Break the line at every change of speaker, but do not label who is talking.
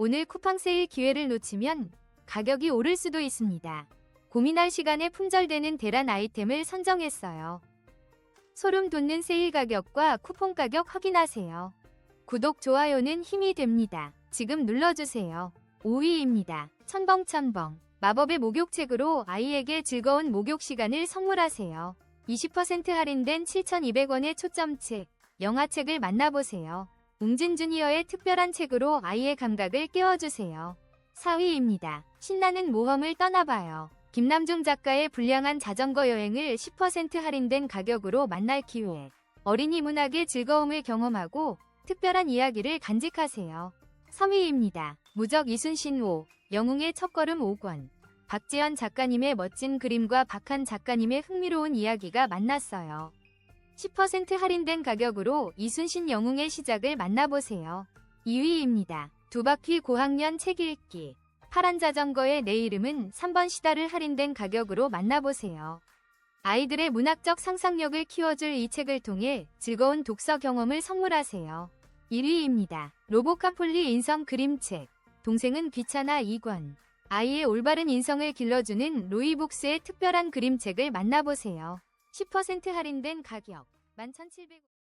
오늘 쿠팡 세일 기회를 놓치면 가격이 오를 수도 있습니다. 고민할 시간에 품절되는 대란 아이템을 선정했어요. 소름 돋는 세일 가격과 쿠폰 가격 확인하세요. 구독, 좋아요는 힘이 됩니다. 지금 눌러주세요. 5위입니다. 천벙천벙. 마법의 목욕책으로 아이에게 즐거운 목욕 시간을 선물하세요. 20% 할인된 7,200원의 초점책, 영화책을 만나보세요. 웅진 주니어의 특별한 책으로 아이의 감각을 깨워주세요. 4위입니다. 신나는 모험을 떠나봐요. 김남중 작가의 불량한 자전거 여행을 10% 할인된 가격으로 만날 기회. 어린이 문학의 즐거움을 경험하고 특별한 이야기를 간직하세요. 3위입니다. 무적 이순신 5, 영웅의 첫걸음 5권. 박재현 작가님의 멋진 그림과 박한 작가님의 흥미로운 이야기가 만났어요. 10% 할인된 가격으로 이순신 영웅의 시작을 만나보세요. 2위입니다. 두 바퀴 고학년 책 읽기. 파란 자전거의 내 이름은 3번 시다를 할인된 가격으로 만나보세요. 아이들의 문학적 상상력을 키워줄 이 책을 통해 즐거운 독서 경험을 선물하세요. 1위입니다. 로보카폴리 인성 그림책. 동생은 귀찮아 2권. 아이의 올바른 인성을 길러주는 로이북스의 특별한 그림책을 만나보세요. 10% 할인된 가격 11,700원.